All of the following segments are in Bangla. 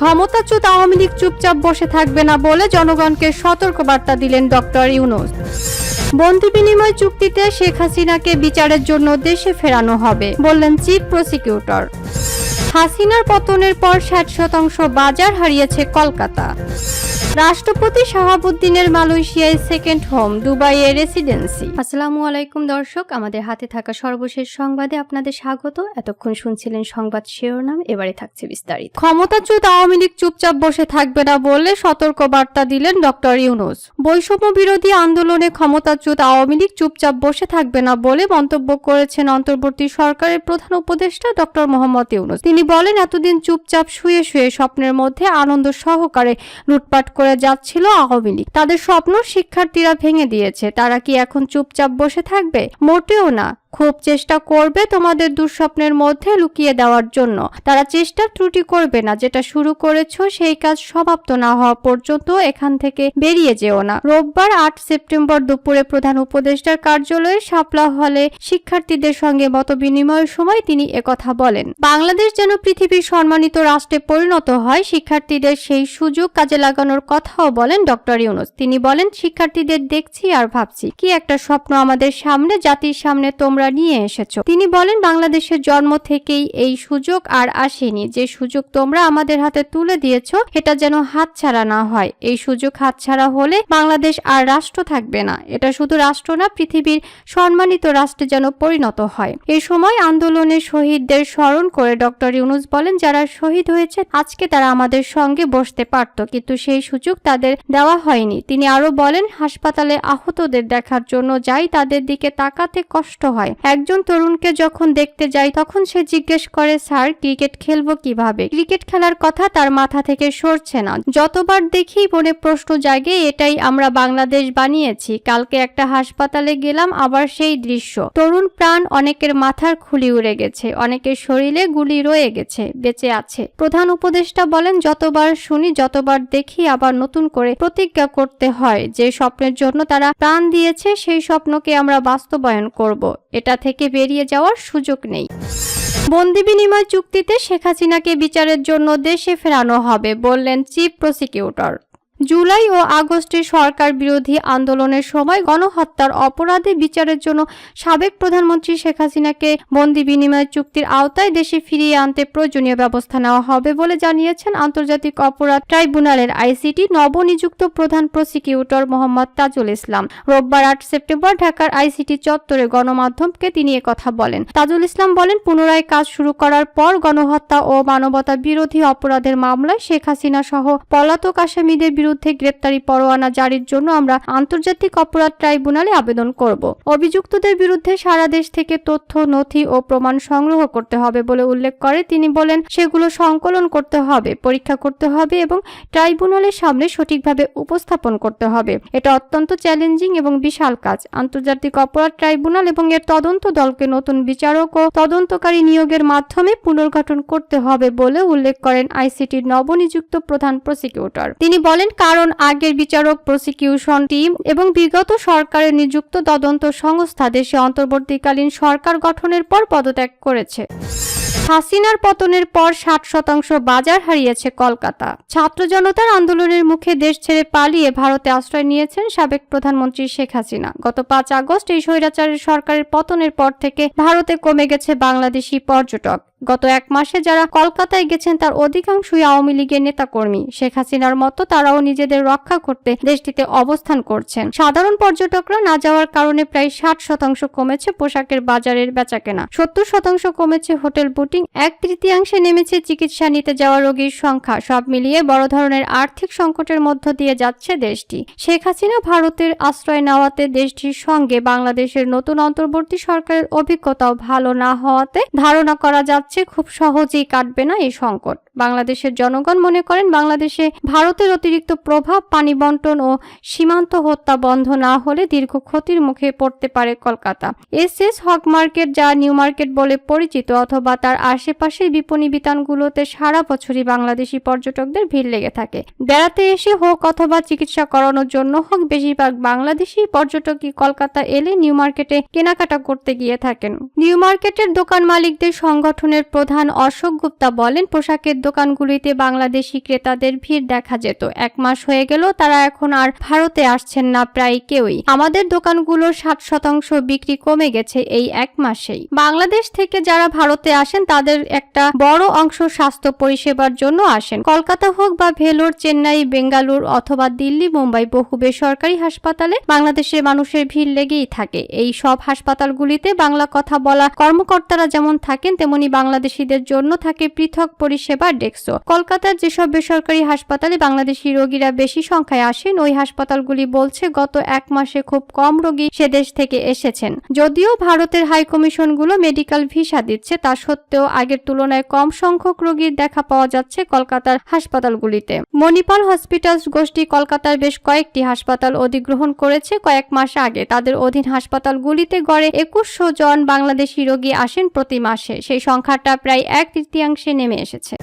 ক্ষমতাচ্যুত আওয়ামী লীগ চুপচাপ বসে থাকবে না বলে জনগণকে সতর্ক বার্তা দিলেন ডক্টর ইউনুস। বন্দি বিনিময় চুক্তিতে শেখ হাসিনাকে বিচারের জন্য দেশে ফেরানো হবে, বললেন চিফ প্রসিকিউটর। হাসিনার পতনের পর ষাট শতাংশ বাজার হারিয়েছে কলকাতা। রাষ্ট্রপতি শাহাবুদ্দিনের মালয়েশিয়ায় সেকেন্ড হোম দুবাইয়ে রেসিডেন্সি আসসালামু আলাইকুম দর্শক, আমাদের হাতে থাকা সর্বশেষ সংবাদে আপনাদের স্বাগত। এতক্ষণ শুনছিলেন সংবাদ শিরোনাম, এবারে থাকছে বিস্তারিত। ক্ষমতাচ্যুত আওয়ামী লীগ চুপচাপ বসে থাকবে না বলে সতর্ক বার্তা দিলেন ডক্টর ইউনুস। বৈষম্য বিরোধী আন্দোলনে ক্ষমতাচ্যুত আওয়ামী লীগ চুপচাপ বসে থাকবে না বলে মন্তব্য করেছেন অন্তর্বর্তী সরকারের প্রধান উপদেষ্টা ডক্টর মোহাম্মদ ইউনুস। তিনি বলেন, এতদিন চুপচাপ শুয়ে শুয়ে স্বপ্নের মধ্যে আনন্দ সহকারে লুটপাট করে যাচ্ছিল আওয়ামী লীগ। তাদের স্বপ্ন শিক্ষার্থীরা ভেঙে দিয়েছে। তারা কি এখন চুপচাপ বসে থাকবে? মোটেও না। খুব চেষ্টা করবে তোমাদের দুঃস্বপ্নের মধ্যে লুকিয়ে দেওয়ার জন্য। তারা চেষ্টা ত্রুটি করবে না, যেটা শুরু করেছ সেই কাজ সমাপ্ত না হওয়া পর্যন্ত এখান থেকে বেরিয়ে যেও না। রোববার আট সেপ্টেম্বর দুপুরে প্রধান উপদেষ্টার কার্যালয়ে শাপলা হলে শিক্ষার্থীদের সঙ্গে মত বিনিময়ের সময় তিনি একথা বলেন। বাংলাদেশ যেন পৃথিবীর সম্মানিত রাষ্ট্রে পরিণত হয়, শিক্ষার্থীদের সেই সুযোগ কাজে লাগানোর কথাও বলেন ডক্টর ইউনুস। তিনি বলেন, শিক্ষার্থীদের দেখছি আর ভাবছি, কি একটা স্বপ্ন আমাদের সামনে, জাতির সামনে তোমরা নিয়ে এসেছ। তিনি বলেন, বাংলাদেশের জন্ম থেকেই এই সুযোগ আর আসেনি। যে সুযোগ তোমরা আমাদের হাতে তুলে দিয়েছ এটা যেন হাতছাড়া না হয়। এই সুযোগ হাতছাড়া হলে বাংলাদেশ আর রাষ্ট্র থাকবে না। এটা শুধু রাষ্ট্র না, পৃথিবীর সম্মানিত রাষ্ট্রে যেন পরিণত হয়। এই সময় আন্দোলনে শহীদদের স্মরণ করে ডক্টর ইউনুস বলেন, যারা শহীদ হয়েছে, আজকে তারা আমাদের সঙ্গে বসতে পারত, কিন্তু সেই সুযোগ তাদের দেওয়া হয়নি। তিনি আরও বলেন, হাসপাতালে আহতদের দেখার জন্য যাই তাদের দিকে তাকাতে কষ্ট হয়। একজন তরুণকে যখন দেখতে যাই, তখন সে জিজ্ঞেস করে, স্যার, ক্রিকেট খেলব কীভাবে? ক্রিকেট খেলার কথা তার মাথা থেকে সরছে না। যতবার দেখি মনে প্রশ্ন জাগে, এটাই আমরা বাংলাদেশ বানিয়েছি। কালকে একটা হাসপাতালে গেলাম, আবার সেই দৃশ্য। তরুণ প্রাণ অনেকের মাথার খুলি উড়ে গেছে, অনেকের শরীরে গুলি রয়ে গেছে, বেঁচে আছে। প্রধান উপদেষ্টা বলেন, যতবার শুনি, যতবার দেখি, আবার নতুন করে প্রতিজ্ঞা করতে হয়। যে স্বপ্নের জন্য তারা প্রাণ দিয়েছে, সেই স্বপ্নকে আমরা বাস্তবায়ন করব। এটা থেকে বেরিয়ে যাওয়ার সুযোগ নেই। বন্দি বিনিময় চুক্তিতে শেখ হাসিনাকে বিচারের জন্য দেশে ফেরানো হবে বললেন চিফ প্রসিকিউটর। জুলাই ও আগস্টে সরকার বিরোধী আন্দোলনের সময় গণহত্যার অপরাধে বিচারের জন্য সাবেক প্রধানমন্ত্রী শেখ হাসিনাকে বন্দি বিনিময় চুক্তির আওতায় দেশে ফিরিয়ে আনতে প্রয়োজনীয় ব্যবস্থা নেওয়া হবে বলে জানিয়েছেন আন্তর্জাতিক অপরাধ ট্রাইব্যুনালের আইসিটি নবনিযুক্ত প্রধান প্রসিকিউটর মোহাম্মদ তাজুল ইসলাম। রোববার আট সেপ্টেম্বর ঢাকার আইসিটি চত্বরে গণমাধ্যমকে তিনি কথা বলেন। তাজুল ইসলাম বলেন, পুনরায় কাজ শুরু করার পর গণহত্যা ও মানবতা বিরোধী অপরাধের মামলায় শেখ হাসিনা সহ পলাতক আসামিদের বিরুদ্ধে গ্রেপ্তারি পরোয়ানা জারির জন্য আমরা আন্তর্জাতিক অপরাধ ট্রাইব্যুনালে আবেদন করব। অভিযুক্তদের বিরুদ্ধে সারা দেশ থেকে তথ্য, নথি ও প্রমাণ সংগ্রহ করতে হবে বলে উল্লেখ করে তিনি বলেন, সেগুলো সংকলন করতে হবে, পরীক্ষা করতে হবে এবং ট্রাইব্যুনালের সামনে সঠিকভাবে উপস্থাপন করতে হবে। এটা অত্যন্ত চ্যালেঞ্জিং এবং বিশাল কাজ। আন্তর্জাতিক অপরাধ ট্রাইব্যুনাল এবং এর তদন্ত দলকে নতুন বিচারক ও তদন্তকারী নিয়োগের মাধ্যমে পুনর্গঠন করতে হবে বলে উল্লেখ করেন আইসিটির নবনিযুক্ত প্রধান প্রসিকিউটর। তিনি বলেন কারণ আগের বিচারক প্রসিকিউশন টিম এবং বিগত সরকারের নিযুক্ত তদন্ত সংস্থা দেশে অন্তর্বর্তীকালীন সরকার গঠনের পর পদত্যাগ করেছে। হাসিনার পতনের পর ষাট শতাংশ বাজার হারিয়েছে কলকাতা। ছাত্র জনতার আন্দোলনের মুখে দেশ ছেড়ে পালিয়ে ভারতে আশ্রয় নিয়েছেন সাবেক প্রধানমন্ত্রী শেখ হাসিনা। গত পাঁচ আগস্ট এই স্বৈরাচারের সরকারের পতনের পর থেকে ভারতে কমে গেছে বাংলাদেশি পর্যটক। গত এক মাসে যারা কলকাতায় গেছেন তার অধিকাংশই আওয়ামী লীগের নেতাকর্মী। শেখ হাসিনার মতো তারাও নিজেদের রক্ষা করতে দেশটিতে অবস্থান করছেন। সাধারণ পর্যটকরা না যাওয়ার কারণে প্রায় ষাট শতাংশ কমেছে পোশাকের বাজারের বেচাকেনা। সত্তর শতাংশ কমেছে হোটেল বুটিং এক তৃতীয়াংশে নেমেছে চিকিৎসা নিতে যাওয়া রোগীর সংখ্যা। সব মিলিয়ে বড় ধরনের আর্থিক সংকটের মধ্য দিয়ে যাচ্ছে দেশটি। শেখ হাসিনা ভারতের আশ্রয় নেওয়াতে দেশটির সঙ্গে বাংলাদেশের নতুন অন্তর্বর্তী সরকারের অভিজ্ঞতাও ভালো না হওয়াতে ধারণা করা যাচ্ছে খুব সহজেই কাটবে না এই সংকট। বাংলাদেশের জনগণ মনে করেন বাংলাদেশে ভারতের অতিরিক্ত প্রভাব, পানি বন্টন ও সীমান্ত হত্যা বন্ধ না হলে দীর্ঘ ক্ষতির মুখে পড়তে পারে Kolkata. S S Hogg market যা নিউ মার্কেট বলে পরিচিত অথবা তার আশেপাশের বিপণী বিতানগুলোতে সারা বছরই বাংলাদেশি পর্যটকদের ভিড় লেগে থাকে। বেড়াতে এসে হোক অথবা চিকিৎসা করানোর জন্য হোক, বেশিরভাগ বাংলাদেশি পর্যটকই কলকাতা এলে নিউ মার্কেটে কেনাকাটা করতে গিয়ে থাকেন। নিউ মার্কেটের দোকান মালিকদের সংগঠনের প্রধান অশোক গুপ্তা বলেন, পোশাকের দোকানগুলিতে বাংলাদেশি ক্রেতাদের ভিড় দেখা যেত। এক মাস হয়ে গেল, তারা এখন আর ভারতে আসছেন না প্রায় কেউই। আমাদের দোকানগুলোর ষাট শতাংশ বিক্রি কমে গেছে এই এক মাসেই। বাংলাদেশ থেকে যারা ভারতে আসেন তাদের একটা বড় অংশ স্বাস্থ্য পরিষেবার জন্য আসেন। কলকাতা হোক বা ভেলোর চেন্নাই, বেঙ্গালুর অথবা দিল্লি, মুম্বাই বহু বেসরকারি হাসপাতালে বাংলাদেশের মানুষের ভিড় লেগেই থাকে। এই সব হাসপাতালগুলিতে বাংলা কথা বলা কর্মকর্তারা যেমন থাকেন, তেমনি বাংলাদেশিদের জন্য থাকে পৃথক পরিষেবার ডেস্কও। কলকাতার যেসব বেসরকারি হাসপাতালে বাংলাদেশি রোগীরা বেশি সংখ্যায় আসেন, ওই হাসপাতালগুলি বলছে গত এক মাসে খুব কম রোগী সে দেশ থেকে এসেছেন। যদিও ভারতের হাইকমিশনগুলো মেডিকেল ভিসা দিচ্ছে, তা সত্ত্বেও আগের তুলনায় কম সংখ্যক রোগীর দেখা পাওয়া যাচ্ছে কলকাতার হাসপাতালগুলিতে। মণিপাল হসপিটালস গোষ্ঠী কলকাতার বেশ কয়েকটি হাসপাতাল অধিগ্রহণ করেছে কয়েক মাস আগে। তাদের অধীন হাসপাতালগুলিতে গড়ে একুশশো জন বাংলাদেশি রোগী আসেন প্রতি মাসে। সেই সংখ্যাটা প্রায় এক তৃতীয়াংশে নেমে এসেছে।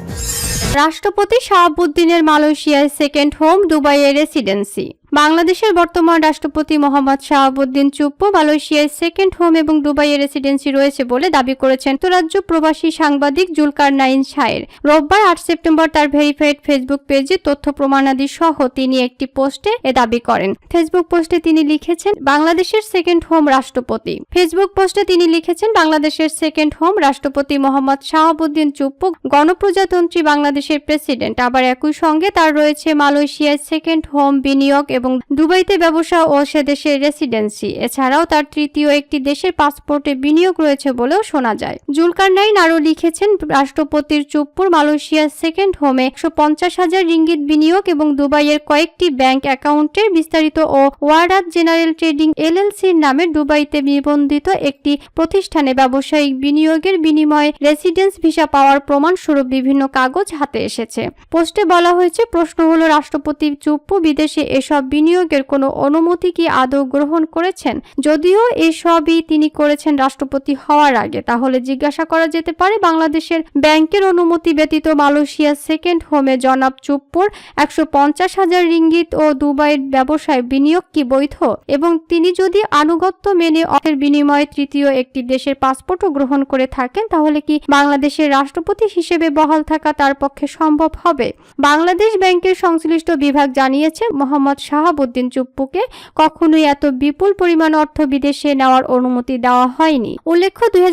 রাষ্ট্রপতি শাহাবুদ্দিনের মালয়েশিয়ায় সেকেন্ড হোম দুবাইয়ের রেসিডেন্সি। বাংলাদেশের বর্তমান রাষ্ট্রপতি মোহাম্মদ শাহাবুদ্দিন চুপ্পু মালয়েশিয়ায় সেকেন্ড হোম এবং দুবাইয়ে রেসিডেন্সি রয়েছে বলে দাবি করেছেন যুক্তরাজ্য প্রবাসী সাংবাদিক জুলকার নাইন শায়ের রোববার আট সেপ্টেম্বর তার ভেরিফাইড ফেসবুক পেজে তথ্য, প্রমাণাদি সহ তিনি একটি পোস্টে এ দাবি করেন। ফেসবুক পোস্টে তিনি লিখেছেন, বাংলাদেশের সেকেন্ড হোম রাষ্ট্রপতি। ফেসবুক পোস্টে তিনি লিখেছেন, বাংলাদেশের সেকেন্ড হোম রাষ্ট্রপতি মোহাম্মদ শাহাবুদ্দিন চুপ্পু, গণপ্রজাতন্ত্রী বাংলাদেশের প্রেসিডেন্ট আবার একই সঙ্গে তার রয়েছে মালয়েশিয়ায় সেকেন্ড হোম বিনিয়োগ এবং দুবাইতে ব্যবসা ও সে দেশের রেসিডেন্সি এছাড়াও তার তৃতীয় একটি দেশের পাসপোর্টে বিনিয়োগ রয়েছে বলেও শোনা যায়। জুলকারনাইন আরও লিখেছেন, রাষ্ট্রপতির চুপ্পুর মালয়েশিয়ার সেকেন্ড হোমে একশো পঞ্চাশ হাজার রিঙ্গিত বিনিয়োগ এবং দুবাইয়ের কয়েকটি ব্যাংক অ্যাকাউন্টের বিস্তারিত ও ওয়ারাত জেনারেল ট্রেডিং এলএলসির নামে দুবাইতে নিবন্ধিত একটি প্রতিষ্ঠানে ব্যবসায়িক বিনিয়োগের বিনিময়ে রেসিডেন্স ভিসা পাওয়ার প্রমাণস্বরূপ বিভিন্ন কাগজ হাতে এসেছে। পোস্টে বলা হয়েছে, প্রশ্ন হলো রাষ্ট্রপতি চুপ্পু বিদেশে এসব বিনিয়োগের কোনো অনুমতি কি আদৌ গ্রহণ করেছেন? যদিও এসবই তিনি করেছেন রাষ্ট্রপতি হওয়ার আগে। তাহলে জিজ্ঞাসা করা যেতে পারে, বাংলাদেশের ব্যাংকের অনুমতি ব্যতীত মালয়েশিয়ার সেকেন্ড হোমে জনাব চুপ্পুর একশো পঞ্চাশ হাজার রিঙ্গিত ও দুবাইয়ের ব্যবসায় বিনিয়োগ কি বৈধ? এবং তিনি যদি আনুগত্য মেনে অর্থের বিনিময়ে তৃতীয় একটি দেশের পাসপোর্টও গ্রহণ করে থাকেন, তাহলে কি বাংলাদেশের রাষ্ট্রপতি হিসেবে বহাল থাকা তার পক্ষে সম্ভব হবে? বাংলাদেশ ব্যাংকের সংশ্লিষ্ট বিভাগ জানিয়েছে, মোহাম্মদ শাহাবুদ্দিন চুপ্পুকে কখনোই এত বিপুল পরিমাণ অর্থ বিদেশে নেওয়ার অনুমতি দেওয়া হয়নি। উল্লেখ্য, দুই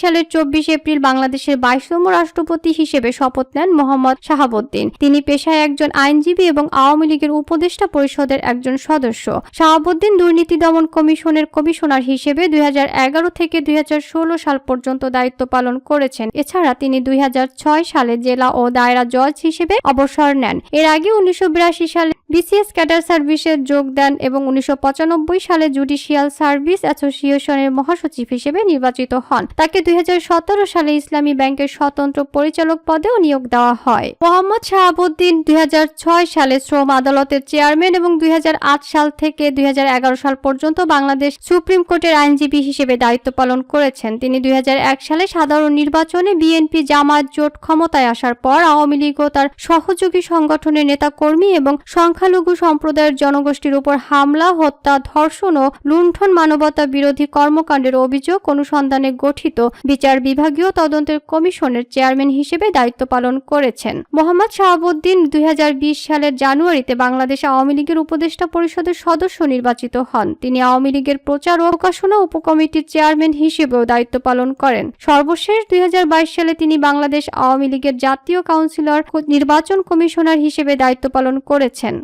সালের চব্বিশ এপ্রিল বাংলাদেশের বাইশতম রাষ্ট্রপতি হিসেবে শপথ নেন মোহাম্মদ শাহাবুদ্দিন। তিনি পেশায় একজন আইনজীবী এবং আওয়ামী লীগের উপদেষ্টা পরিষদের একজন সদস্য। শাহাবুদ্দিন দুর্নীতি দমন কমিশনের কমিশনার হিসেবে দুই হাজার এগারো থেকে দুই হাজার ষোলো সাল পর্যন্ত দায়িত্ব পালন করেছেন। এছাড়া তিনি দুই হাজার ছয় সালে জেলা ও দায়রা জজ হিসেবে অবসর নেন। এর আগে উনিশশো বিরাশি সালে বিসিএস ক্যাডার সার্ভিসে যোগ দেন এবং উনিশশো পঁচানব্বই সালে জুডিশিয়াল সার্ভিস অ্যাসোসিয়েশনের মহাসচিব হিসেবে নির্বাচিত হন। তাকে দুই সালে ইসলামী ব্যাংকের স্বতন্ত্র পরিচালক পদেও নিয়োগ দেওয়া হয়। মোহাম্মদ শাহাবুদ্দিন দুই সালে শ্রম আদালতের চেয়ারম্যান এবং দুই সাল থেকে দুই সাল পর্যন্ত বাংলাদেশ সুপ্রিম কোর্টের আইনজীবী হিসেবে দায়িত্ব পালন করেছেন। তিনি দুই হাজার এক সালে সাধারণ নির্বাচনে বিএনপি জামাত জোট ক্ষমতায় আসার পর আওয়ামী লীগ ও তার সহযোগী সংগঠনের নেতাকর্মী এবং সংখ্যালঘু সম্প্রদায়ের জনগোষ্ঠীর উপর হামলা, হত্যা, ধর্ষণ ও লুণ্ঠন মানবতা বিরোধী কর্মকাণ্ডের অভিযোগ অনুসন্ধানে গঠিত বিচার বিভাগীয় তদন্তের কমিশনের চেয়ারম্যান হিসেবে দায়িত্ব পালন করেছেন। মোহাম্মদ শাহাবুদ্দিন দুই হাজার বিশ সালের জানুয়ারিতে বাংলাদেশ আওয়ামী লীগের উপদেষ্টা পরিষদের সদস্য নির্বাচিত হন। তিনি আওয়ামী লীগের প্রচার ও প্রকাশনা উপকমিটির চেয়ারম্যান হিসেবেও দায়িত্ব পালন করেন। সর্বশেষ দুই হাজার বাইশ সালে তিনি বাংলাদেশ আওয়ামী লীগের জাতীয় কাউন্সিলর নির্বাচন কমিশনার হিসেবে দায়িত্ব পালন করেছেন।